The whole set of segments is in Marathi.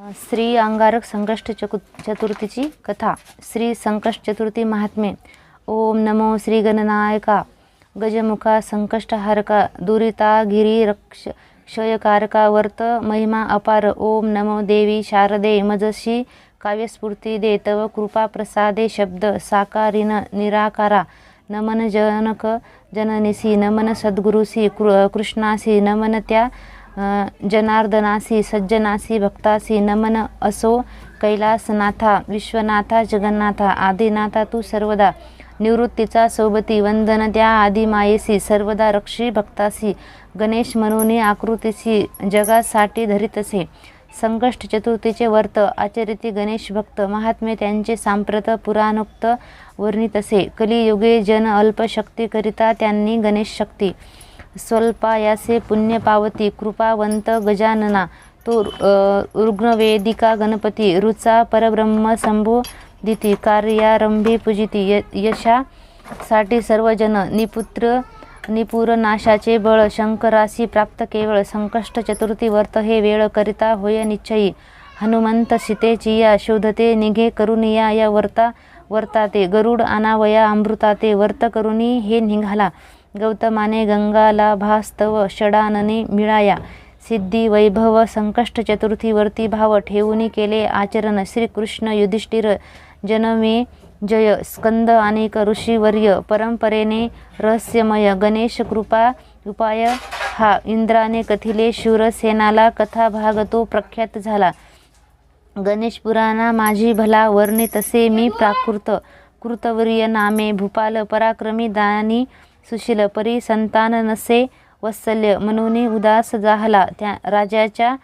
श्री अंगारक संकष्ट चकु चतुर्थीची कथा. श्री संकष्ट चतुर्थी महात्मे. ओम नमो श्री गणनायका. गजमुखा संकष्टहारका दुरिता गिरी रक्ष क्षयकारका वर्त महिमा अपार. ओम नमो देवी शारदे मजशी काव्यस्फूर्ती दे तव कृपा प्रसादे शब्द साकारिन निराकारा. नमन जनक जननिसी नमन सद्गुरुसी कृ कृष्णासी नमन त्या जनार्दनासी सज्जनासी भक्तासी नमन असो कैलासनाथा विश्वनाथा जगन्नाथा आदिनाथा तू सर्वदा निवृत्तीचा सोबती वंदन त्या आदिमायेसी सर्वदा रक्षी भक्तासी गणेश मनोनी आकृतीसी जगासाठी धरितसे संकष्ट चतुर्थीचे वर्त आचरिती गणेश भक्त महात्मे त्यांचे सांप्रत पुराणोक्त वर्णितसे कलियुगे जन अल्पशक्तीकरिता त्यांनी गणेश शक्ती स्वल्पायासे पुण्यपावती कृपावंत गजानना तो रुग्णवेदिका गणपती रुचा परब्रह्म संबोधिती कार्यारंभी पूजिती य यशासाठी सर्वजन निपुत्र निपुर नाशाचे बळ शंकरासी प्राप्त केवळ संकष्ट चतुर्थी वर्त हे वेळ करिता होय निश्चयी हनुमंत सीतेची या शोधते निघे करुनिया या वर्ता वर्ताते गरुड अनावया अमृताते वर्त करुनी हे निघाला गौतमाने गंगाला भास्तव षडानने मिळाया. सिद्धी वैभव संकष्ट चतुर्थीवरती भाव ठेवून केले आचरण. श्रीकृष्ण युधिष्ठिर जनमे जय. स्कंद अनेक ऋषीवर्य. परंपरेने रहस्यमय. गणेश कृपा उपाय हा. इंद्राने कथिले शूरसेनाला कथा भाग तो प्रख्यात झाला. गणेश पुराणा माझी भला वर्णे तसे मी प्राकृत. कृतवर्य नामे भूपाल पराक्रमी दानी सुशील परी संतान नसे वत्सल्य म्हणून उदास जाहला. त्या राजाच्या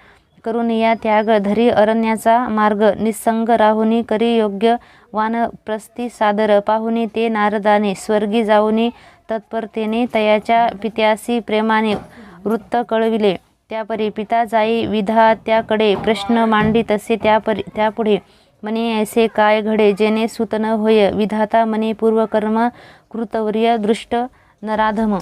करून या त्याग धरी अरण्याचा मार्ग निसंग राहुनी करी योग्य वानप्रस्थी सादर. पाहुनी ते नारदाने स्वर्गी जाऊनी तत्परतेने तयाच्या पित्यासी प्रेमाने वृत्त कळविले. त्यापरी पिता जाई विधात्याकडे प्रश्न मांडी तसे त्यापरी त्यापुढे मने ऐसे काय घडे जेणे सुतन होय? विधाता मने पूर्वकर्म कृतवर्य दृष्ट नराधम.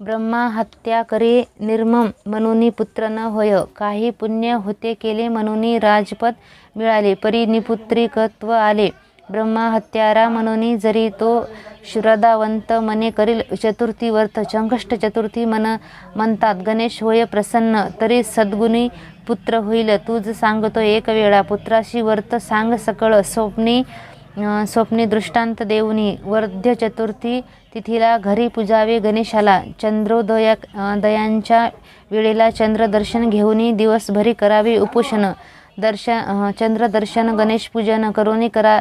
ब्रह्मा हत्या करे निर्मम म्हणून पुत्र न होय. काही पुण्य होते केले म्हणून राजपद मिळाले परी निपुत्रिकत्व आले. ब्रह्मा हत्यारा म्हणून जरी तो श्रद्धावंत मने करील चतुर्थी वर्त संकष्ट चतुर्थी मन म्हणतात गणेश होय प्रसन्न तरी सद्गुणी पुत्र होईल. तूज सांगतो एक वेळा पुत्राशी वर्त सांग सकळ स्वप्नी स्वप्नी दृष्टांत देऊनी. वर्ध्य चतुर्थी तिथीला घरी पूजावे गणेशाला चंद्रोदया दयांच्या वेळेला चंद्रदर्शन घेऊन दिवसभरी करावे उपोषण. दर्शन चंद्रदर्शन गणेशपूजन करोनी करा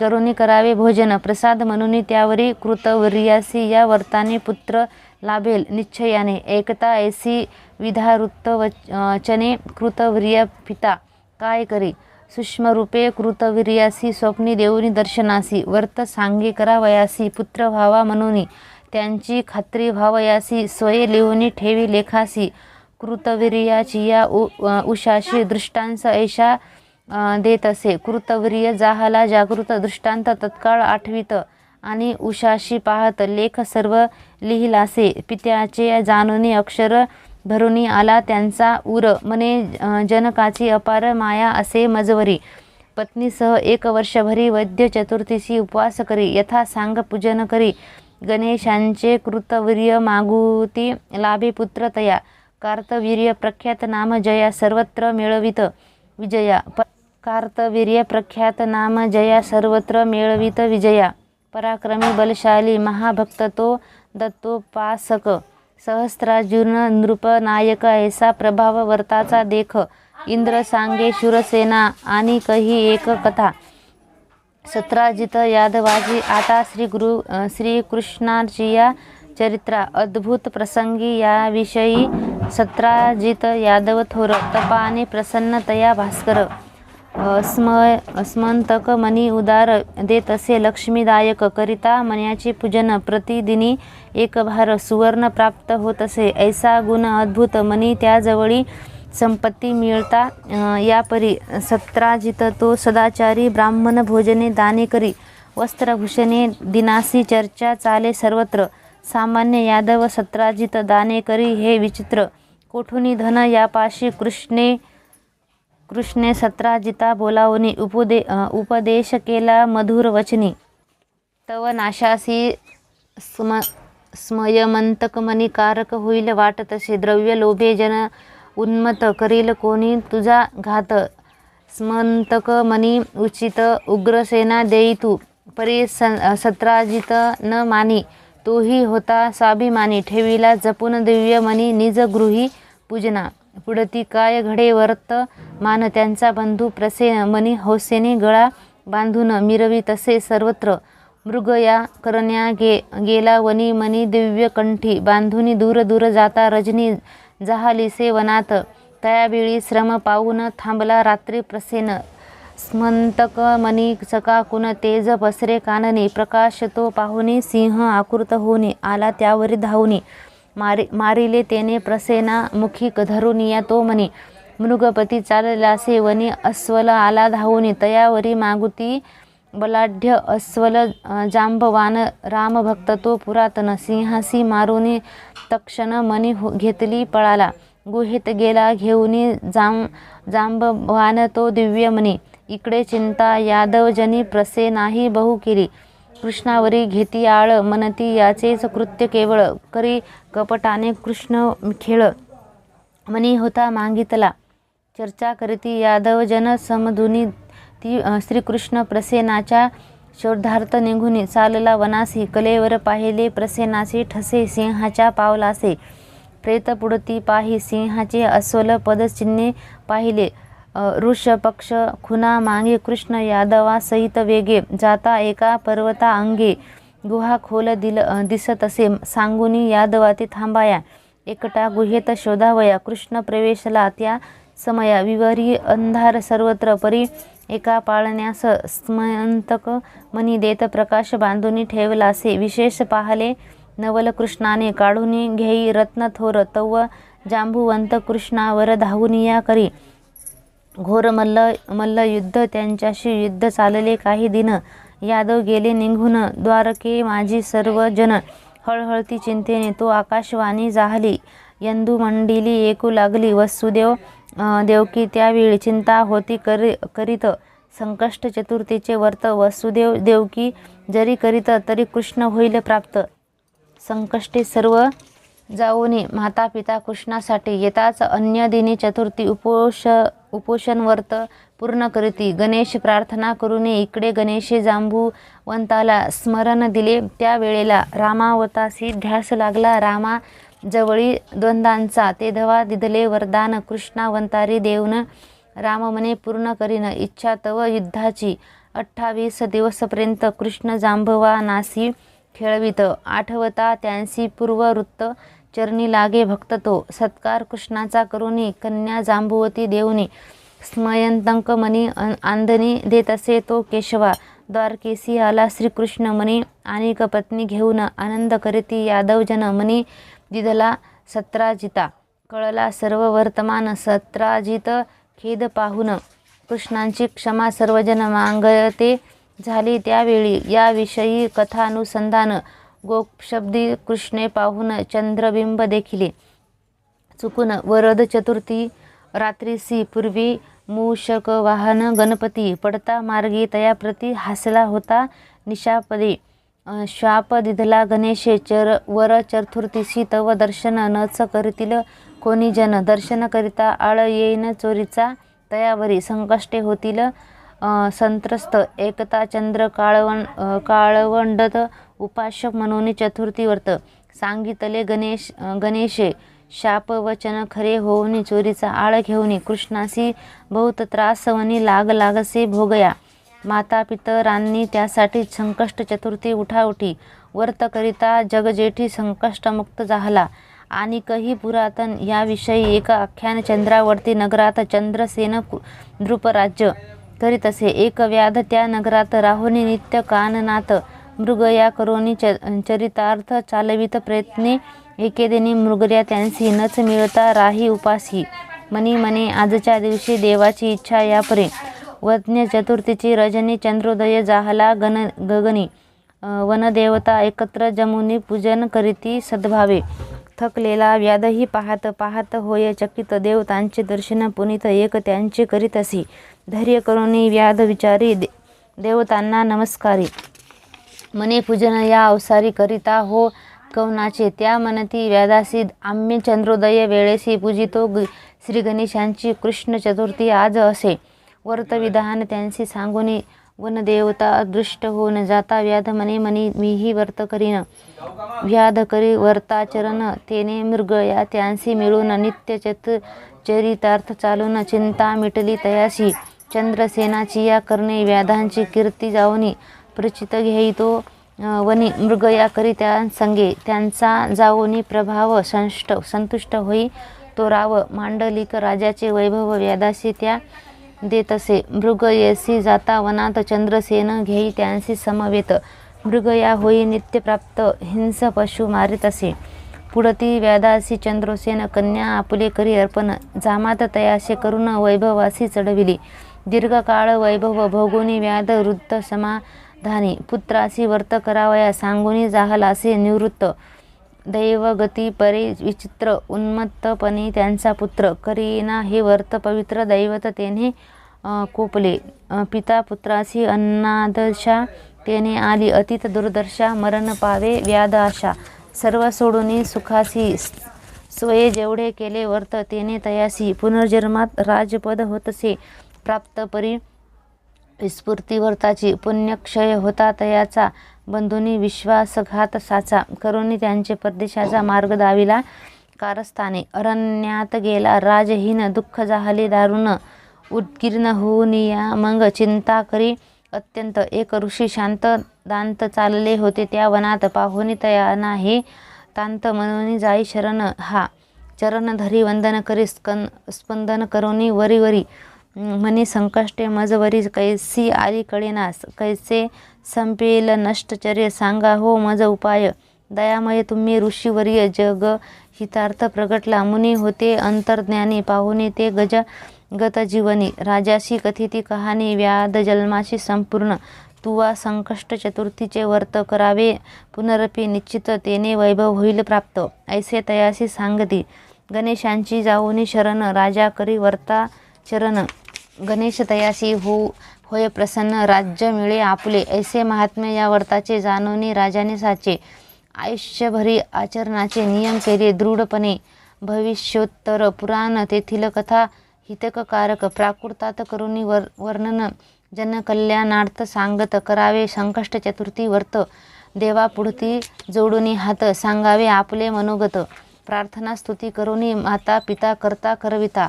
करोनी करावे भोजन. प्रसाद म्हणून त्यावरी कृतवर्यासी या वर्ताने पुत्र लाभेल निश्चयाने. एकता ऐसी विधावृत्त वचने कृतवर्य पिता. काय करी? सूक्ष्मरूपे कृतवीर्यासी स्वप्नी देऊनी दर्शनासी वर्त सांगे करावयासी पुत्र व्हावा म्हणून त्यांची खात्री व्हावयासी स्वये लिहूनी ठेवी लेखासी कृतवीर्याची या उ उषाशी दृष्टांस ऐशा देत असे कृतवीर्य जाहाला जागृत दृष्टांत तत्काळ आठवित आणि उषाशी पाहत लेख सर्व लिहिलासे पित्याचे जाणूनी अक्षर भरुनी आला त्यांचा उर मने जनकाची अपार माया असे मजवरी. पत्नीसह एक वर्षभरी वैद्य चतुर्थीशी उपवास करी. यथा सांग पूजन करी. गणेशांचे कृतवीर्य मागुती लाभे पुत्र तया. कार्तवीर्य प्रख्यात नाम जया. सर्वत्र मिळवित विजया. प कार्तवीर्य प्रख्यात नाम जया. सर्वत्र मिळवित विजया. पराक्रमी बलशाली महाभक्त तो दत्तोपासक. सहस्त्रार्जुन नृपनायक ऐसा प्रभाव वर्ताचा देख इंद्र सांगे शूरसेना आणि कही एक कथा. सत्राजित यादवाजी आता श्री गुरु श्रीकृष्णाची या चरित्रा अद्भुत प्रसंगी याविषयी सत्राजित यादव थोर तपाने प्रसन्नतया भास्कर अ, स्म स्मंतक मनी उदार देत असे लक्ष्मीदायक करिता मन्याचे पूजन प्रतिदिनी एक भार सुवर्ण प्राप्त होत असे. ऐसा गुण अद्भुत मनी त्याजवळी संपत्ती मिळता यापरी सत्राजित तो सदाचारी ब्राह्मण भोजने दाने करी. वस्त्रभूषणे दिनासी चर्चा चाले सर्वत्र. सामान्य यादव सत्राजित दाने करी हे विचित्र. कोठुनी धन यापाशी कृष्णे कृष्णे सत्राजिता बोलावणी उपदे उपदेश केला मधुर वचनी। तव नाशासी स्म स्मयमंतकमनिकारक होईल वाट तसे द्रव्य लोभे जन उन्मत करील कोणी तुझा घात। स्मंतक मनी उचित उग्रसेना देई तू परी स सत्राजित न मानी तोही होता स्वाभिमानी ठेविला जपून दिव्य मनी निज गृही पूजना। पुढती काय घडे वर्त मान त्यांचा बंधू प्रसेन मनी हौसेने गळा बांधून मिरवी तसे सर्वत्र मृग या करण्या गे गेला वनी मनी दिव्य कंठी बांधुनी दूर दूर जाता रजनी जहालिसे वनात तयावेळी श्रम पाहून थांबला रात्री प्रसेन. स्मंतक मनी सकाकुन तेज पसरे कानने प्रकाश तो पाहुनी सिंह आकृत होणे आला त्यावरी धावणे मारी मारिले तेने प्रसेना मुखी धरून या तो म्हणे मृगपती चाललासे वनी अस्वल आला धावून तयावरी मागुती बलाढ्य अस्वल जांबवान रामभक्त तो पुरातन सिंहासी मारुनी तक्षण मनी हो- घेतली पळाला गुहेत गेला घेऊनी जांब जांबवान तो दिव्य मनी इकडे चिंता यादवजनी प्रसे नाही बहु केली कृष्णावरी घेती आळ मनती याचेच कृत्य केवळ. करी कपटाने कृष्ण खेळ. मनी होता मागितला. चर्चा करीती यादव जन समधुनी. ती श्रीकृष्ण प्रसेनाच्या शोधार्थ निघुनी. चालला वनासी कलेवर पाहिले प्रसेनासी ठसे सिंहाच्या पावलासे. प्रेत पुढती पाही सिंहाचे अस्वल पदचिन्हे पाहिले. ऋषपक्ष ऋष पक्ष खुना मांगे कृष्ण यादवा सहित वेगे जाता एका पर्वता अंगे गुहा खोल दिल दिसत असे सांगुनी यादवाती थांबाया एकटा गुहेत शोधावया कृष्ण प्रवेशला त्या समया विवरी अंधार सर्वत्र परी एका पाळण्यास स्मयंतक मनी देत प्रकाश बांधून ठेवलासे विशेष पाहले नवल कृष्णाने काढून घेई रत्न थोर तव जांबुवंत कृष्णावर धावूनिया करी घोर मल्ल मल्ल युद्ध त्यांच्याशी युद्ध चालले काही दिन. यादव गेले निघून. द्वारके माझी सर्व जन हळहळती चिंतेने तो आकाशवाणी जाहली. यंदू मंडिली एकू लागली. वसुदेव देवकी त्यावेळी चिंता होती करी करीत. संकष्ट चतुर्थीचे वर्त. वसुदेव देवकी जरी करीत तरी कृष्ण होईल प्राप्त. संकष्टे सर्व जाऊने माता पिता कृष्णासाठी येताच अन्य दिनी चतुर्थी उपोष उपोषण व्रत पूर्ण करीती. गणेश प्रार्थना करूने इकडे गणेशे जांबुवंताला स्मरण दिले. त्या वेळेला रामावतासी ध्यास लागला. रामा जवळी द्वंद्वांचा ते धवा दिदले वरदान कृष्णावंतारी देऊन राम म्हणे पूर्ण करीन. इच्छा तव युद्धाची अठ्ठावीस दिवसपर्यंत कृष्ण जांभवा नासी खेळवित. आठवता त्यांसी पूर्ववृत्त चरणी लागे भक्त तो. सत्कार कृष्णाचा करुणी कन्या जांबुवती देऊनी. स्मयंतंक मनी आंधनी देत असे तो केशवा. द्वारकेसी आला श्रीकृष्ण मनी आणि पत्नी घेऊन आनंद करीती यादवजन मनी दिदला सत्राजिता. कळला सर्व वर्तमान सत्राजित खेद पाहून. कृष्णांची क्षमा सर्वजन मांगते झाली त्यावेळी. याविषयी कथानुसंधान गोपशब्दी कृष्णे पाहून चंद्रबिंब देखिले. चुकून वरद चतुर्थी रात्रीसी पूर्वी मूषक वाहन गणपती पडता मार्गी तयाप्रती हासला होता निशापदे. श्वाप शाप दिधला गणेशे चर वर चतुर्थीशी तव दर्शन नच करीतील कोणी जन. दर्शन करिता आळ येईन चोरीचा तयावरी संकष्टे होतील. संत्रस्त एकता चंद्र काळवण काळवंडत उपास्य म्हणून चतुर्थी व्रत सांगितले गणेश गणेशे शाप वचन खरे होऊनी चोरीचा आळ घेऊनी कृष्णासी बहुत त्रासवनी लाग लागसे भोगया. माता पितरांनी त्यासाठी संकष्ट चतुर्थी उठाउठी. वर्त करिता जगजेठी संकष्टमुक्त झाला. आणि कही पुरातन याविषयी एका आख्यान चंद्रावर्ती नगरात चंद्रसेन कु- करीत असे. एक व्याध त्या नगरात राहुनी नित्य काननाथ मृग या करोनी च चरितार्थ चालवित प्रयत्ने एकेदिनी मृगर्या त्यांसी नच मिळता राही उपासी. मनी मने आजच्या दिवशी देवाची इच्छा यापरे. वज्ञ चतुर्थीची रजनी चंद्रोदय जाहला गण गगनी. वनदेवता एकत्र जमुनी पूजन करीती सद्भावे. थकलेला व्याधही पाहत पाहत होय चकित देवतांचे दर्शन पुनित एक त्यांचे करीत असे. धैर्य करुणी व्याध विचारी दे देवतांना नमस्कारी. मने पूजन या अवसारी करिता हो कवनाचे त्या मनती व्यादासी आम्य चंद्रोदय वेळेसी पूजितो ग- श्री गणेशांची कृष्ण चतुर्थी आज असे. वर्तविधान त्यांची सांगून वनदेवता अदृष्ट होऊन जाता व्याध मने मनी मीही वर्त करीन. व्याध करी वर्ताचरण तेने मृग या त्यांसी मिळून नित्य चत चरितार्थ चालून चिंता मिटली तयाशी चंद्रसेनाची या करणे व्याधांची कीर्ती जाऊनी प्रचित घेईतो तो वनी मृग या करी त्या संगे. त्यांचा जावोनी प्रभाव संष्ट संतुष्ट होई तो राव मांडलिक राजाचे वैभव व्यादासी त्या देतसे मृग येसी जाता वनात चंद्रसेन घेई त्यांसी समवेत. मृग या होई नित्यप्राप्त हिंस पशु मारित असे. पुढती व्यादासी चंद्रसेन कन्या आपुले करी अर्पण. जामात तयासे करून वैभवासी चढविली. दीर्घकाळ वैभव भोगुनी व्याध वृद्ध समा धाने पुत्रासी वर्त करावया सांगुनी जाहलासे निवृत्त. दैवगती परे विचित्र उन्मत्तपणे त्यांचा पुत्र. करीना हे वर्त पवित्र दैवत तेने कोपले. पिता पुत्रासी अन्नादशा तेने आली. अतीत दुर्दशा मरण पावे व्याध आशा सर्व सोडून सुखासी स्वये जेवढे केले वर्त तेने तयासी. पुनर्जन्मात राजपद होतसे. प्राप्त परी स्फूर्तीवर्ताची पुण्यक्षय होता तयाचा बंधुनी विश्वासघात साचा. करुणी त्यांचे परदेशाचा मार्ग दाविला. कारस्थाने अरण्यात गेला. राजहीन दुःख जाहले दारुण उद्गीर्ण होऊन या. मग चिंता करी अत्यंत. एक ऋषी शांत दांत चालले होते. त्या वनात पाहुनी तया नाही. तांत म्हणून जाई शरण हा. चरण धरी वंदन करी स्कन स्पंदन करोनी वरी वरी म्हणे संकष्टे मजवरी कैसी आली कळेनास कैसे संपेल नष्टचर्य सांगा हो मज उपाय दयामय तुम्ही ऋषीवर्य जग हितार्थ प्रगटला मुनी होते अंतर्ज्ञानी पाहुणे ते गज गतजीवनी राजाशी कथिती कहाणी व्याध जन्माशी संपूर्ण तुवा संकष्ट चतुर्थीचे वर्त करावे पुनरपी निश्चित तेने वैभव होईल प्राप्त ऐसे तयासी सांगती गणेशांची जाऊनी शरण राजा करी वर्ता चरण गणेश तयासी हो होय प्रसन्न राज्य मिळे आपले ऐसे महात्म्य या व्रताचे जाणवणी राजाने साचे. आयुष्यभरी आचरणाचे नियम केले दृढपणे. भविष्योत्तर पुराण तेथील कथा हितककारक प्राकृतात करुणी वर वर्णन जनकल्याणार्थ सांगत करावे संकष्ट चतुर्थी व्रत. देवापुढती जोडुनी हात सांगावे आपले मनोगत. प्रार्थना स्तुती करुणी माता पिता करता करविता.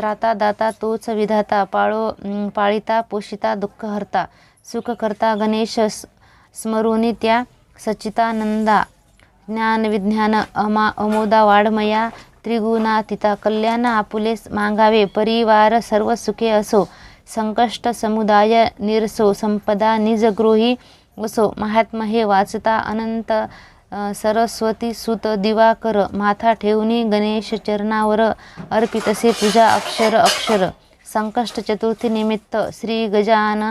त्राता दाता तोच विधाता पाळो पाळिता पोषिता दुःख हरता सुख करता गणेश स्मरुनी त्या सच्चितानंदा ज्ञान विज्ञान अमा अमोदा वाढमया त्रिगुणातिता कल्याण आपुले मागावे परिवार सर्व सुखे असो संकष्ट समुदाय निरसो संपदा निजगृही असो महात्म हे वाचता अनंत सरस्वती सुत दिवाकर माथा ठेवणी गणेश चरणावर अर्पितसे पूजा अक्षर अक्षर. संकष्ट चतुर्थी निमित्त श्री गजान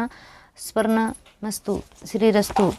स्मरणमस्तु श्रीरस्तु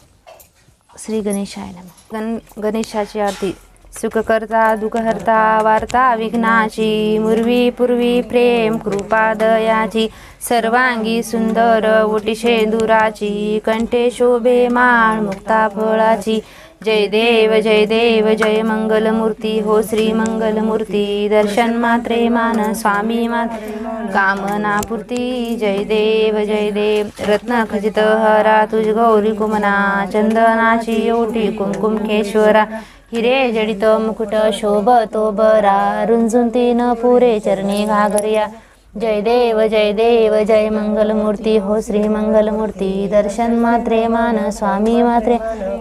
श्री गणेशाय नम. गण गणेशाची आरती. सुखकर्ता दुःखहर्ता वार्ता विघ्नाची मुर्वी पूर्वी प्रेम कृपा दयाची सर्वांगी सुंदर ओटिशे दुराची कंठे शोभे माळ मुक्ता फळाची जय देव जय देव जय मंगलमूर्ती हो श्री मंगलमूर्ती दर्शन मात्रे मान स्वामी मात्र कामनापूर्ती जय देव जय देव रत्न खचित हरा तुझ गौरी कुमना चंदनाची ओटी कुंकुमकेश्वरा हिरे जडित मुकुट शोभतो बरा रुंजून तीन पुरे चरणी घागरिया जय देव जय देव जय मंगलमूर्ती हो श्री मंगलमूर्ती दर्शन मात्रे मान स्वामी मात्रे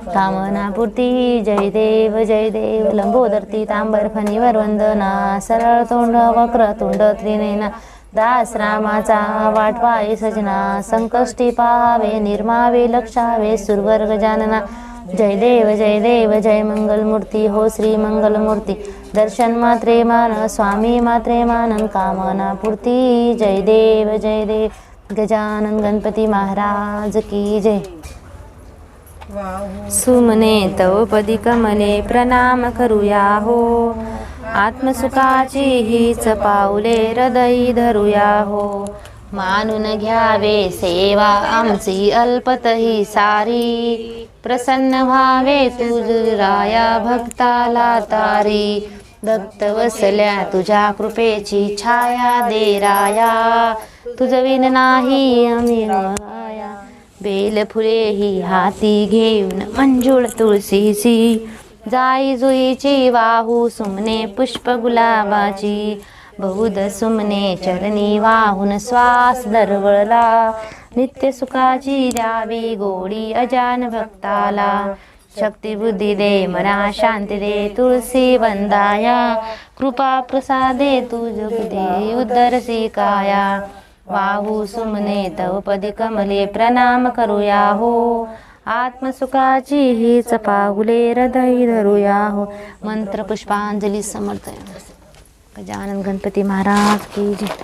कामनापूर्ती जय देव जय देव लंबोदरती तांबर फणीवर वंदना सरळ तोंड वक्र तोंड त्रिनेना दास रामाचा वाटवाय सजना संकष्टी पाहावे निर्मावे लक्षावे सुरवर्ग जानना जय देव जय देव जय मंगलमूर्ती हो श्री मंगलमूर्ती। दर्शन मात्रे मान स्वामी मात्रे मानन कामना पूर्ती। जय देव जय देव गजानन गणपती महाराज की जय। सुमने तव पदी कमले प्रणाम करूया हो। आत्मसुखाची हीच पाऊले हृदयी धरूया हो। मानून घ्यावे सेवा आमची अल्पतही सारी. प्रसन्न व्हावे तुझराया भक्ताला तारी. भक्त वसल्या तुझ्या कृपेची छाया दे राया. तुझ विन नाही आम्ही बेल फुले ही हाती घेऊन मंजूळ तुळशीची. जाई जुईची वाहू सुमने पुष्प गुलाबाची. बहुद सुमने चरणी वाहून श्वास दरवळला. नित्य सुखाची द्यावी गोडी अजान भक्ताला. शक्ती बुद्धी दे मना शांती दे तुळसी वंदाया. कृपा प्रसादे तुझ दे काया वाहू सुमने तव कमले प्रणाम करूया हो. आत्मसुखाची हीच पाहुले हृदय धरूया हो. मंत्र पुष्पांजली समर्थ गजानन गणपती महाराज की जय.